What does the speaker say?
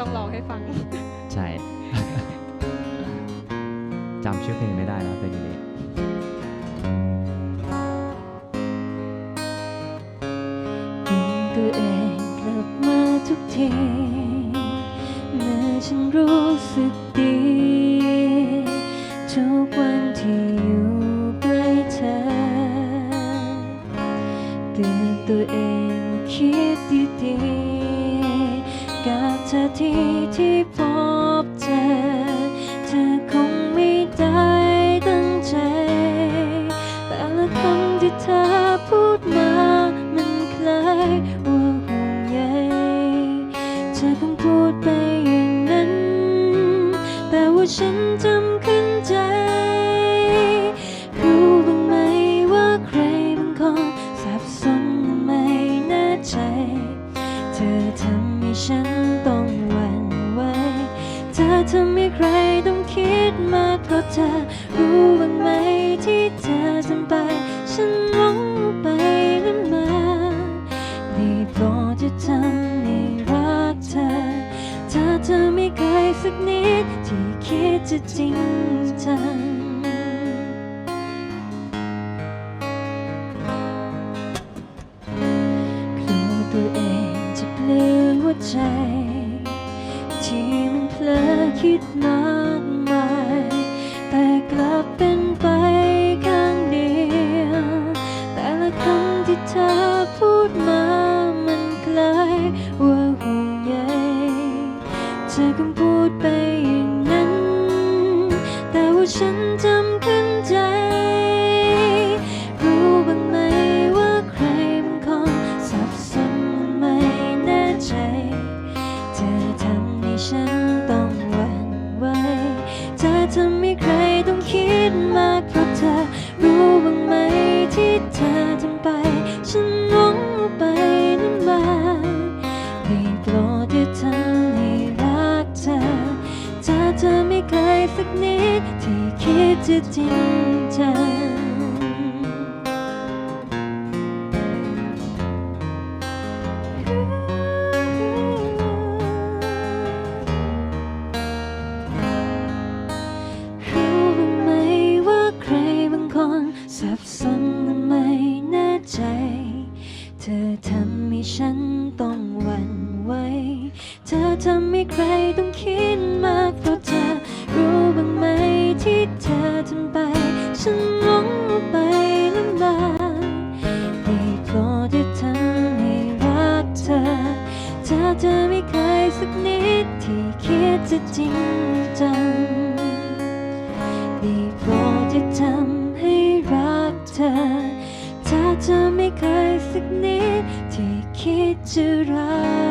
ต้องร้องให้ฟัง ใช่จำชื่อเพลงไม่ได้แล้วเพลงนี้ดึงตัวเองกลับมาทุกทีเมื่อฉันรู้สึกดีทุกวันที่อยู่ใกล้เธอเตือนตัวเองคิดดีๆกับเธอที่ที่พบเจอ เธอคงไม่ได้ตั้งใจ แต่ละคำที่เธอพูดมา มันคล้ายว่าห่วงใยเธอคงพูดไปอย่างนั้น แต่ว่าฉันจำขึ้นใจ รู้บ้างไหมว่าใครบางคนสับสนไม่แน่ใจ เธอทำให้ฉันต้อง ทำให้ใครต้องคิดมากเพราะเธอรู้บ้างไหมที่เธอทำไป ฉันรู้ไปและมาได้โปรดจะทำให้รักเธอ ถ้าเธอไม่เคยสักนิดที่คิดจะจริงจังกลัวตัวเองจะเปลี่ยหัวใจ คิดมากมาย แต่กลับเป็นไปข้างเดียว แต่ละคำที่เธอพูดมามันกลายว่าห่วงใยเธอคงพูดไปอย่างนั้น แต่ว่าฉันจำคื ทำให้ใครต้องคิดมากเพราะเธอ รู้บ้างไหมที่เธอทำไป ฉันหลงไปนั้นมาไม่โปรดอย่าทำให้รักเธอ ถ้าเธอไม่เคยสักนิดที่คิดจะจริงจัง ทำให้ฉันต้องหวั่นไหวเธอทำให้ใครต้องคิดมากเพราะเธอรู้บ้างไหมที่เธอทำไป ฉันรู้ไปและมาได้โปรดอย่าทำให้รักเธอเธอไม่เคยสักนิดที่คิดจะจริงจังได้โปรดอย่าทำให้รักเธอ จะไม่เคยสักนิดที่คิดจะรัก